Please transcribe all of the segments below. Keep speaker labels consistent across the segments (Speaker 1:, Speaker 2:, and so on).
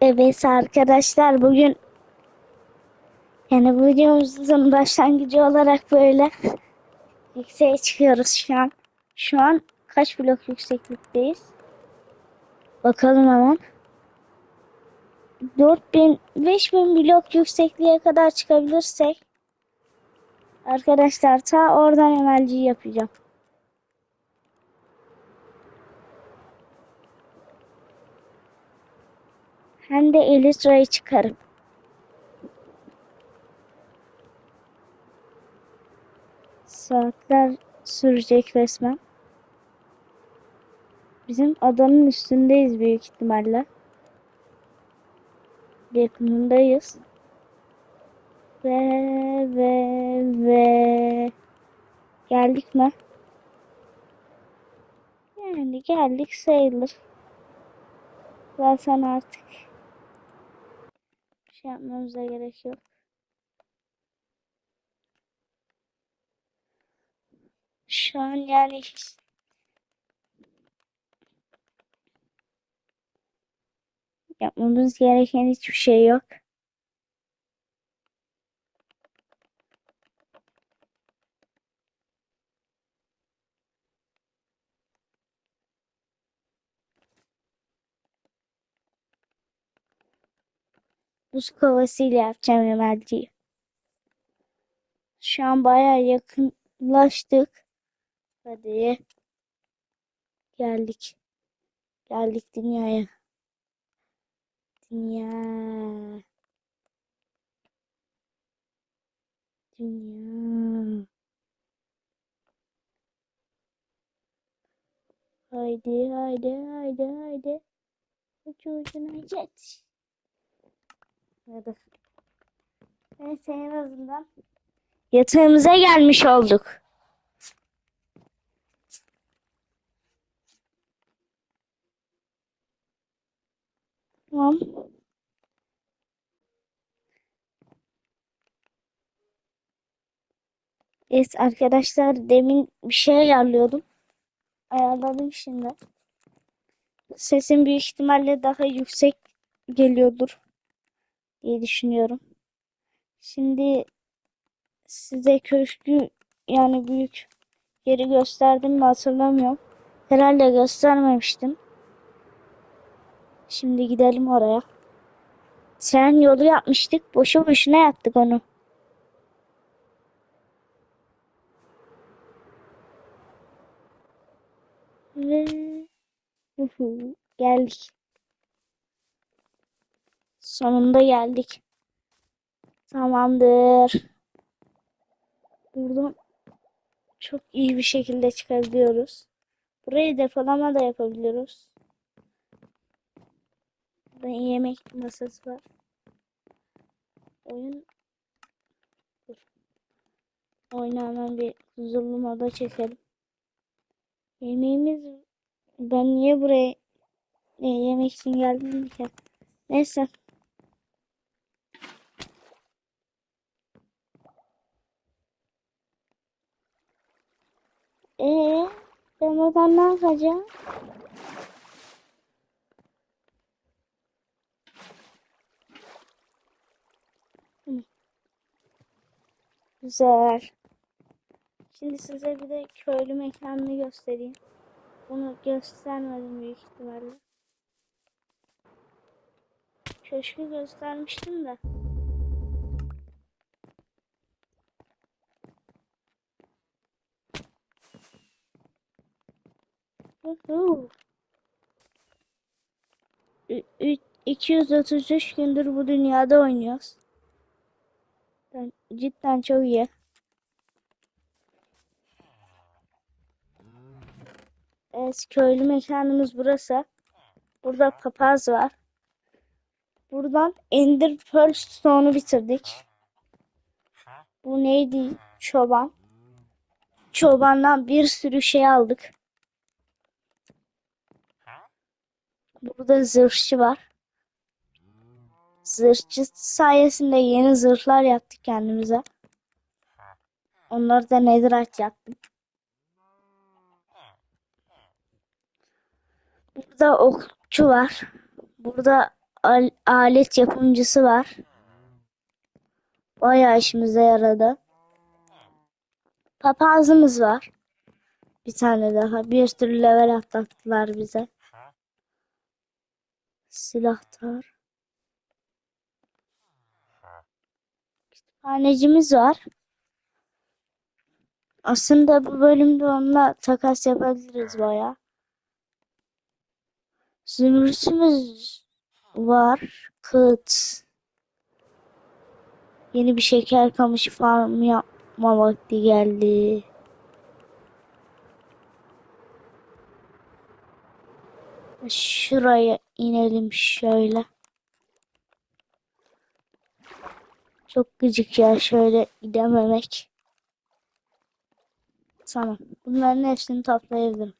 Speaker 1: Evet arkadaşlar bugün yani videomuzun başlangıcı olarak böyle yükseğe çıkıyoruz şu an. Şu an kaç blok yükseklikteyiz? Bakalım hemen. 4000 5000 blok yüksekliğe kadar çıkabilirsek arkadaşlar ta oradan emelci yapacağım. Hem de Elytra'yı çıkarıp. Saatler sürecek resmen. Bizim adanın üstündeyiz büyük ihtimalle. Yakınındayız. Ve ve ve geldik mi? Yani geldik sayılır. Zaten artık bir şey yapmamıza gerek yok. Şu an yani yapmamız gereken hiçbir şey yok. Buz kovasıyla yapacağım emelciyi. Şu an bayağı yakınlaştık. Hadi. Geldik. Geldik dünyaya. Dünya. Dünya. Haydi haydi haydi haydi. Ucu ucuna jet. Hadi. Neyse en azından yatağımıza gelmiş olduk. Tamam. Evet arkadaşlar demin bir şey ayarlıyordum. Ayarladım şimdi. Sesim büyük ihtimalle daha yüksek geliyordur diye düşünüyorum. Şimdi size köşkü yani büyük yeri gösterdim mi hatırlamıyorum. Herhalde göstermemiştim. Şimdi gidelim oraya. Tren yolu yapmıştık. Boşu boşuna yaptık onu. Ve geldik. Sonunda geldik. Tamamdır. Buradan çok iyi bir şekilde çıkabiliyoruz. Burayı depolama da yapabiliyoruz. Burada yemek masası var. Oyun hemen bir huzurlu moda çekelim. Yemeğimiz ben niye buraya e, yemek için geldim ki? Neyse. Ee, ben oradan ne yapacağım? Güzel. Şimdi size bir de köylü mekanını göstereyim. Bunu göstermedim büyük ihtimalle. Köşkü göstermiştim de. 233 gündür bu dünyada oynuyoruz. Cidden çok iyi. Evet, köylü mekanımız burası. Burada papaz var. Buradan Ender Pearl Stone'u bitirdik. Bu neydi? Çoban. Çobandan bir sürü şey aldık. Burada zırhçı var. Zırhçı sayesinde yeni zırhlar yaptık kendimize. Onları da netherite yaptım. Burada okçu var. Burada al- alet yapımcısı var. Bayağı işimize yaradı. Papazımız var. Bir tane daha. Bir sürü level atlattılar bize. Silahtar. Kütüphanecimiz var. Aslında bu bölümde onunla takas yapabiliriz bayağı. Zümrütümüz var. Kıt. Yeni bir şeker kamışı farmı yapma vakti geldi. Şuraya inelim şöyle. Çok gıcık ya şöyle gidememek. Tamam. Bunların hepsini toplayabilirim.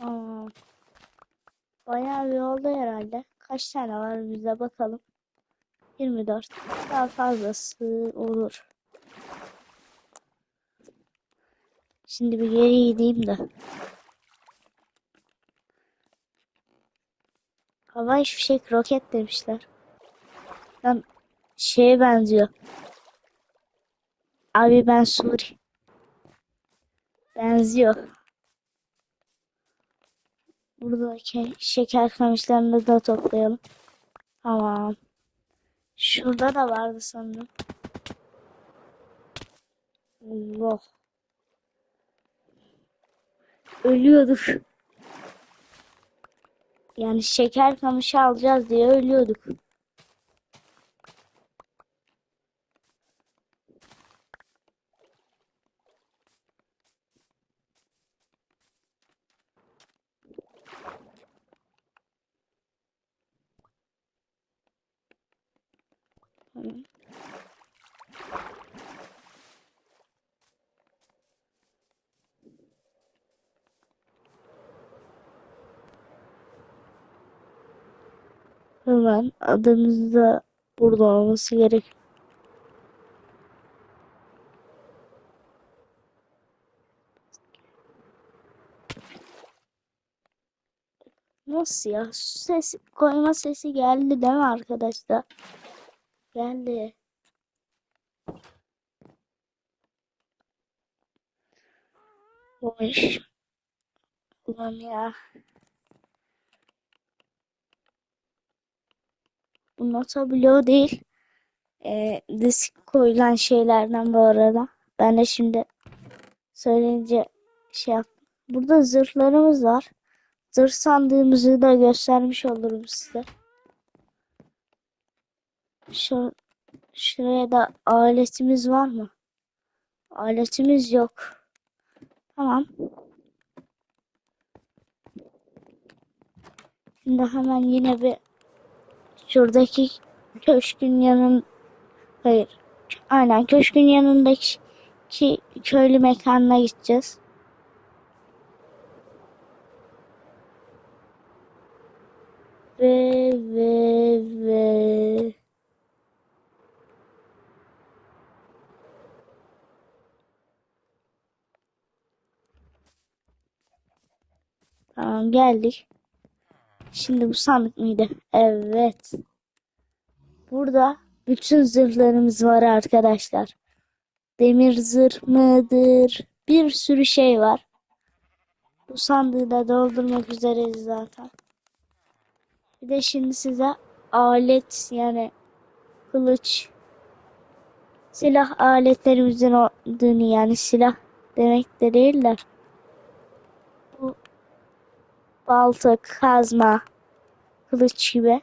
Speaker 1: Aa, bayağı bir oldu herhalde. Kaç tane var bize bakalım. 24. Daha fazlası olur. Şimdi bir geri gideyim de. Havai fişek roket demişler. Lan şeye benziyor. Abi ben Suri. Benziyor. Buradaki şeker kamışlarını da toplayalım. Tamam. Şurada da vardı sanırım. Allah. Ölüyorduk. Yani şeker kamışı alacağız diye ölüyorduk. Tamam. Hemen adımız da burada olması gerek. Nasıl ya? Su sesi, koyma sesi geldi değil mi arkadaşlar? Geldi. Oy. Ulan ya. Bu nota bloğu değil. Ee, disk koyulan şeylerden bu arada. Ben de şimdi söyleyince şey yaptım. Burada zırhlarımız var. Zırh sandığımızı da göstermiş olurum size. Şu, şuraya da aletimiz var mı? Aletimiz yok. Tamam. Şimdi hemen yine bir şuradaki köşkün yanın hayır. Aynen köşkün yanındaki ki köylü mekanına gideceğiz. Ve ve ve Tamam geldik. Şimdi bu sandık mıydı? Evet. Burada bütün zırhlarımız var arkadaşlar. Demir zırh mıdır? Bir sürü şey var. Bu sandığı da doldurmak üzereyiz zaten. Bir de şimdi size alet yani kılıç silah aletlerimizin olduğunu yani silah demek de değiller. Balta, kazma, kılıç gibi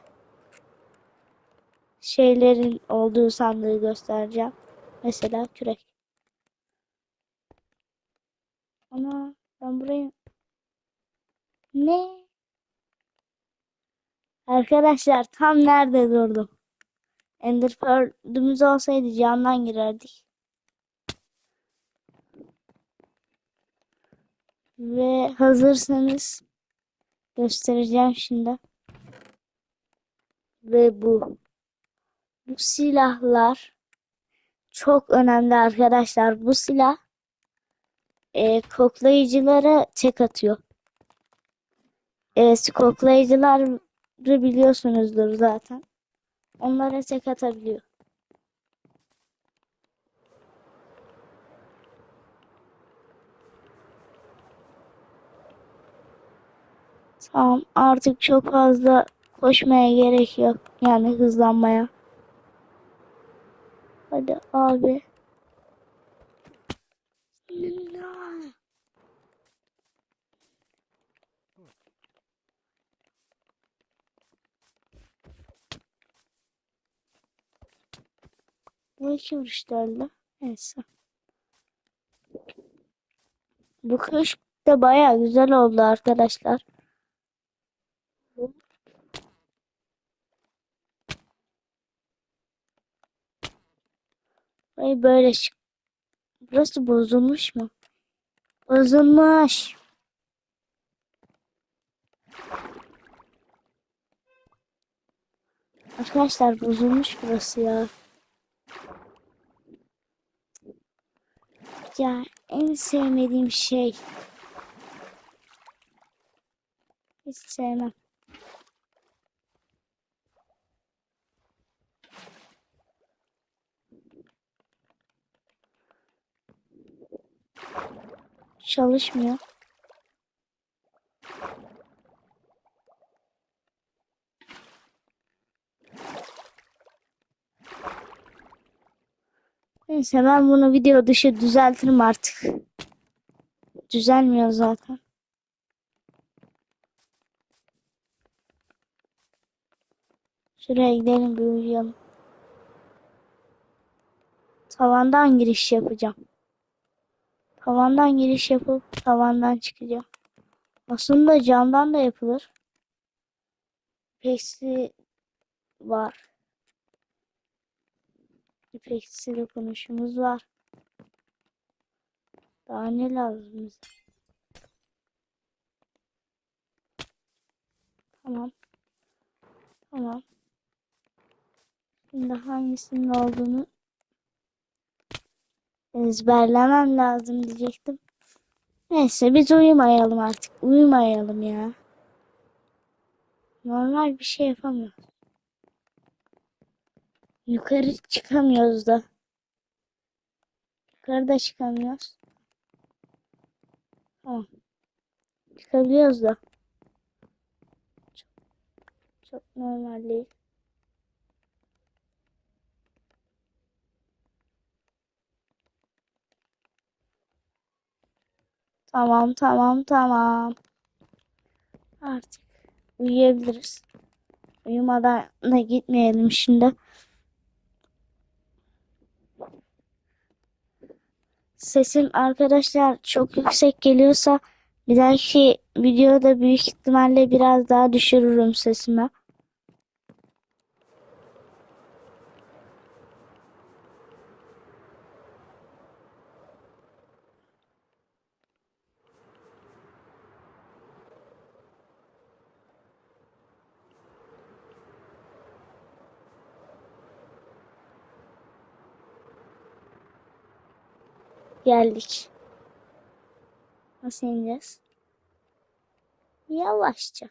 Speaker 1: şeylerin olduğu sandığı göstereceğim. Mesela kürek. Ana ben burayı ne? Arkadaşlar tam nerede durdum? Ender Pearl'ümüz olsaydı camdan girerdik. Ve hazırsanız göstereceğim şimdi. Ve bu. Bu silahlar çok önemli arkadaşlar. Bu silah e, koklayıcılara tek atıyor. E, koklayıcıları biliyorsunuzdur zaten. Onlara tek atabiliyor. Tamam artık çok fazla koşmaya gerek yok. Yani hızlanmaya. Hadi abi. Bu iki vuruşlarla. Neyse. Bu kış da baya güzel oldu arkadaşlar. Böyle çık. Burası bozulmuş mu? Bozulmuş. Arkadaşlar bozulmuş burası ya. Ya en sevmediğim şey. Hiç sevmem. Çalışmıyor. Neyse ben bunu video dışı düzeltirim artık. Düzelmiyor zaten. Şuraya gidelim bir uyuyalım. Tavandan giriş yapacağım. Tavandan giriş yapıp tavandan çıkacağım. Aslında camdan da yapılır. İpeksi var. İpeksi dokunuşumuz var. Daha ne lazım bize? Tamam. Tamam. Şimdi hangisinin olduğunu ezberlemem lazım diyecektim. Neyse biz uyumayalım artık. Uyumayalım ya. Normal bir şey yapamıyoruz. Yukarı çıkamıyoruz da. Yukarıda çıkamıyoruz. Tamam. Çıkabiliyoruz da. Çok, çok normal değil. Tamam tamam tamam. Artık uyuyabiliriz. Uyumadan da gitmeyelim şimdi. Sesim arkadaşlar çok yüksek geliyorsa bir dahaki videoda büyük ihtimalle biraz daha düşürürüm sesimi. Geldik. Nasıl ineceğiz? Yavaşça.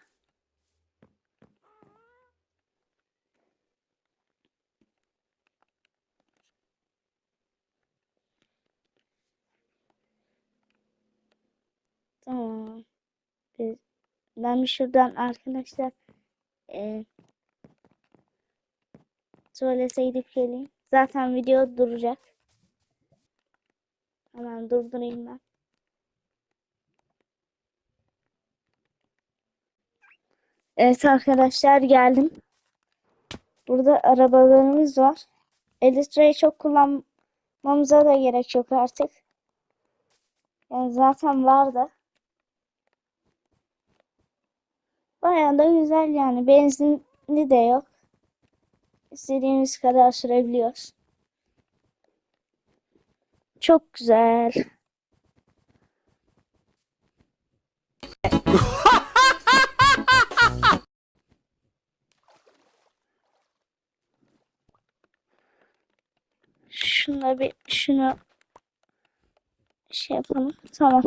Speaker 1: Tamam. Biz, ben şuradan arkadaşlar e, tuvalete gidip geleyim. Zaten video duracak. Hemen durdurayım ben. Evet arkadaşlar geldim. Burada arabalarımız var. Elytra'yı çok kullanmamıza da gerek yok artık. Yani zaten vardı. Bayağı da güzel yani. Benzinli de yok. İstediğimiz kadar sürebiliyoruz. Çok güzel. Şuna bir şunu şey yapalım. Tamam.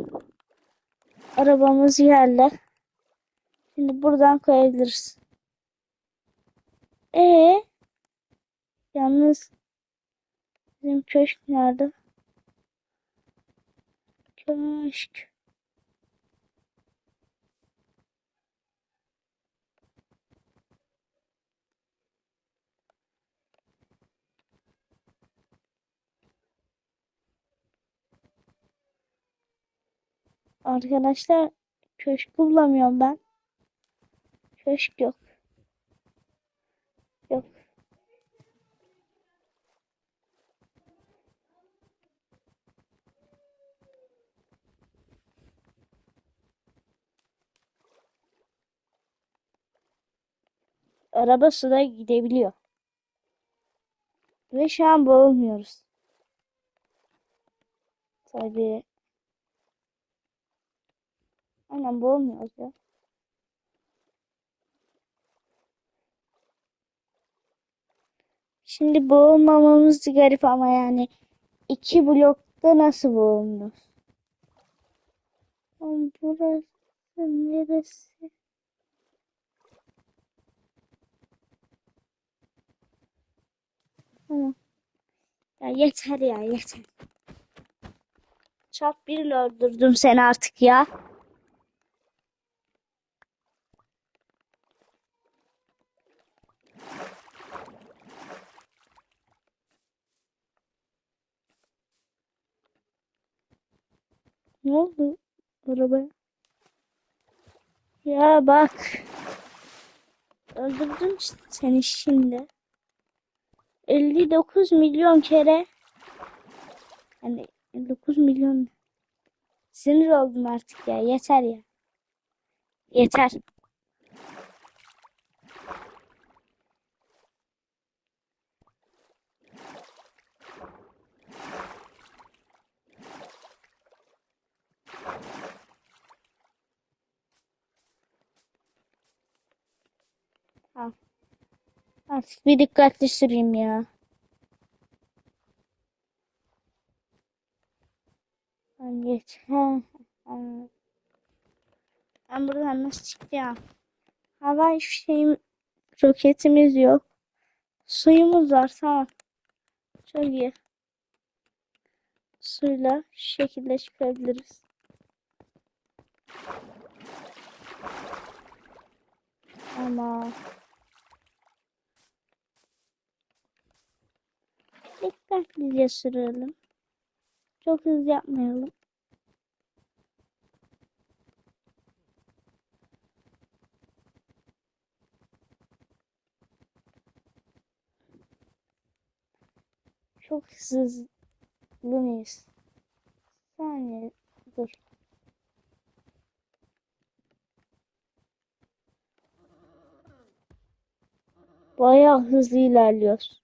Speaker 1: Arabamız yerle. Şimdi buradan koyabiliriz. Ee, yalnız bizim köşk nerede? Köşk. Arkadaşlar köşk bulamıyorum ben. Köşk. Yok. Araba suda gidebiliyor. Ve şu an boğulmuyoruz. Tabii. Aynen boğulmuyoruz ya. Şimdi boğulmamamız garip ama yani iki blokta nasıl boğulmuyoruz? Burası neresi? Ya yeter ya yeter. Çat bir öldürdüm seni artık ya. Ne oldu arabaya? Ya bak. Öldürdüm seni şimdi. 59 milyon kere. Hani 59 milyon. Sinir oldum artık ya. Yeter ya. Yeter. Tamam. Artık bir dikkatli süreyim ya. Ben geç. Ben buradan nasıl çıkacağım? Hava şeyim, roketimiz yok. Suyumuz var tamam. Çok iyi. Suyla şu şekilde çıkabiliriz. Ama dikkatlice sürelim. Çok hızlı yapmayalım. Çok hızlı mıyız? Saniye dur. Bayağı hızlı ilerliyoruz.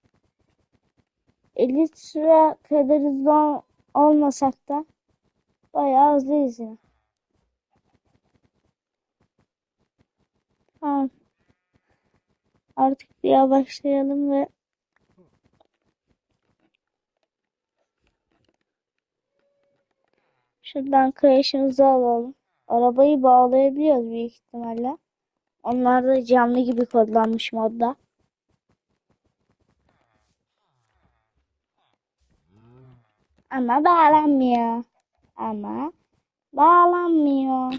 Speaker 1: 50 sıra kadar hızlı ol- olmasak da bayağı hızlıyız ya. Tamam. Artık bir yavaşlayalım ve şuradan kayışımızı alalım. Arabayı bağlayabiliyoruz büyük ihtimalle. Onlar da canlı gibi kodlanmış modda. Ama bağlanmıyor. Ama bağlanmıyor.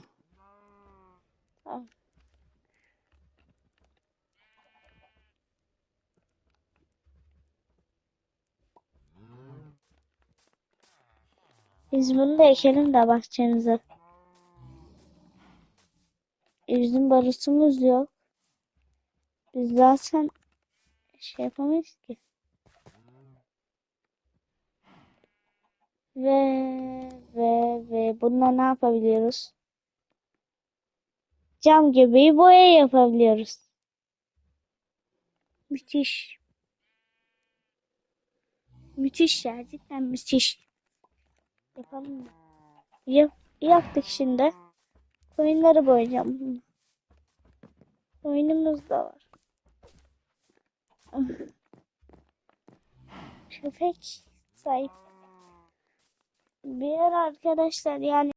Speaker 1: Biz bunu da ekelim de bahçemize. Bizim barısımız yok. Biz zaten şey yapamayız ki. Ve ve ve bununla ne yapabiliyoruz? Cam gibi boya yapabiliyoruz. Müthiş. Müthiş gerçekten müthiş. Yapalım mı? Yap, yaptık şimdi. Koyunları boyayacağım. Koyunumuz da var. Köpek sahip bir arkadaşlar yani